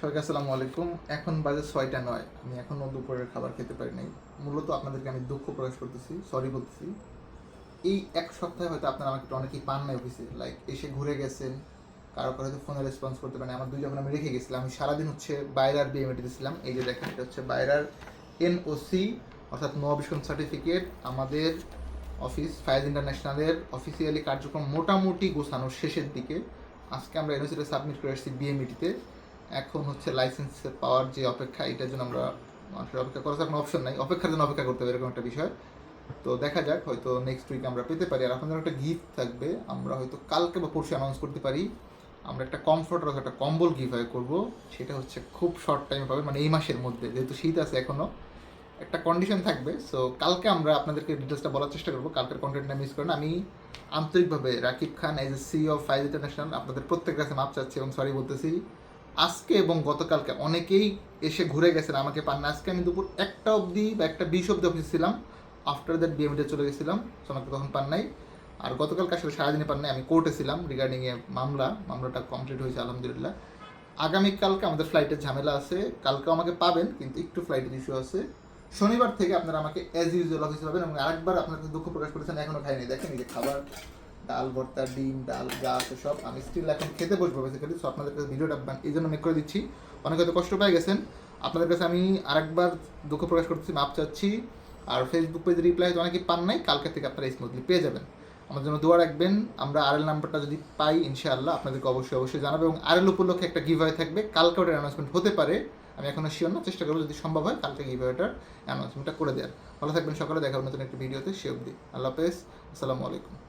সবাইকে আসসালামু আলাইকুম। এখন বাজে ছয়টা নয়। আমি এখনও দুপুরের খাবার খেতে পারি নাই। মূলত আপনাদেরকে আমি দুঃখ প্রকাশ করতেছি সরি বলতেছি। এই এক সপ্তাহে হয়তো আপনারা আমাকে একটু অনেকেই পান নাই অফিসে। লাইক এসে ঘুরে গেছেন, কারও কারও হয়তো ফোনে রেসপন্স করতে পারেন। আমার দুই যখন আমি রেখে গেছিলাম। আমি সারাদিন হচ্ছে বাইরার বিএমএটি দিয়েছিলাম এই যে দেখেন, এটা হচ্ছে বাইরার এনওসি অর্থাৎ নো সার্টিফিকেট আমাদের অফিস ফায়াজ ইন্টারন্যাশনালের অফিসিয়ালি কার্যক্রম মোটামুটি গোছানোর শেষের দিকে। আজকে আমরা এনওসিটা সাবমিট করে আসছি বিএমইটিতে এখন হচ্ছে লাইসেন্স পাওয়ার যে অপেক্ষা, এটার জন্য আমরা মানুষের অপেক্ষা করার কোনো অপশন নাই। অপেক্ষার জন্য অপেক্ষা করতে হবে, এরকম একটা বিষয়। তো দেখা যাক, হয়তো নেক্সট উইক আমরা পেতে পারি। আর আপনাদের একটা গিফট থাকবে, আমরা হয়তো কালকে বা পরশু অ্যানাউন্স করতে পারি। আমরা একটা কমফোর্টার একটা কম্বল গিফট করব, সেটা হচ্ছে খুব শর্ট টাইমে পাবে মানে এই মাসের মধ্যে। যেহেতু শীত আছে এখনও একটা কন্ডিশন থাকবে। সো কালকে আমরা আপনাদেরকে ডিটেলসটা বলার চেষ্টা করব। কালকের কন্টেন্টটা মিস করেন। আমি আন্তরিকভাবে Rakib Khan as a C of Faiz international আপনাদের প্রত্যেক কাছে মাপ চাচ্ছি এবং সরি বলতেছি। আজকে এবং গতকালকে অনেকেই এসে ঘুরে গেছেন আমাকে পান না। আজকে আমি দুপুর একটা অবধি বা একটা বিশ অবধি অফিসে ছিলাম। আফটার দ্যাট বিএমডে চলে গেছিলাম। সো আমাকে তখন পান নাই। আর গতকালকে আসলে সারাদিনে পান নাই। আমি কোর্টে ছিলাম রিগার্ডিং এ মামলা। মামলাটা কমপ্লিট হয়েছে, আলহামদুলিল্লাহ। আগামীকালকে আমাদের ফ্লাইটের ঝামেলা আছে। কালকেও আমাকে পাবেন, কিন্তু একটু ফ্লাইটের ইস্যু আছে। শনিবার থেকে আপনারা আমাকে অ্যাজ ইউজুয়াল অফিসে পাবেন এবং আরেকবার আপনাদের দুঃখ প্রকাশ করেছেন এখনও খাইনি। দেখেন যে খাবার। ডাল, ভর্তা, ডিম, ডাল যা আছে সব আমি স্টিল এখন খেতে বসবো বেসিক্যালি সো আপনাদের কাছে ভিডিওটা বান- এই জন্য মেক করে দিচ্ছি। অনেক হয়তো কষ্ট পেয়ে গেছেন। আপনাদের কাছে আমি আরেকবার দুঃখ প্রকাশ করতেছি, মাপ চাচ্ছি। আর ফেসবুক পেজে রিপ্লাই হয়তো অনেকেই পান নাই। কালকে থেকে আপনারা স্মুথলি পেয়ে যাবেন। আমার জন্য দোয়া রাখবেন। আমরা আরএল নাম্বারটা যদি পাই, ইনশাআল্লাহ আপনাদেরকে অবশ্যই অবশ্যই জানাব। এবং আরএল উপলক্ষে একটা গিভ থাকবে। কালকে ওটার অ্যানাউন্সমেন্ট হতে পারে। আমি এখনও শিওর না। চেষ্টা করব যদি সম্ভব হয়, কালকে গিভ ওয়েটার অ্যানাউন্সমেন্টটা করে দেওয়ার। ভালো থাকবেন সকালে। দেখা হবে নতুন একটা ভিডিওতে সে অবধি। আল্লাহ হাফেজ। আসসালামু আলাইকুম।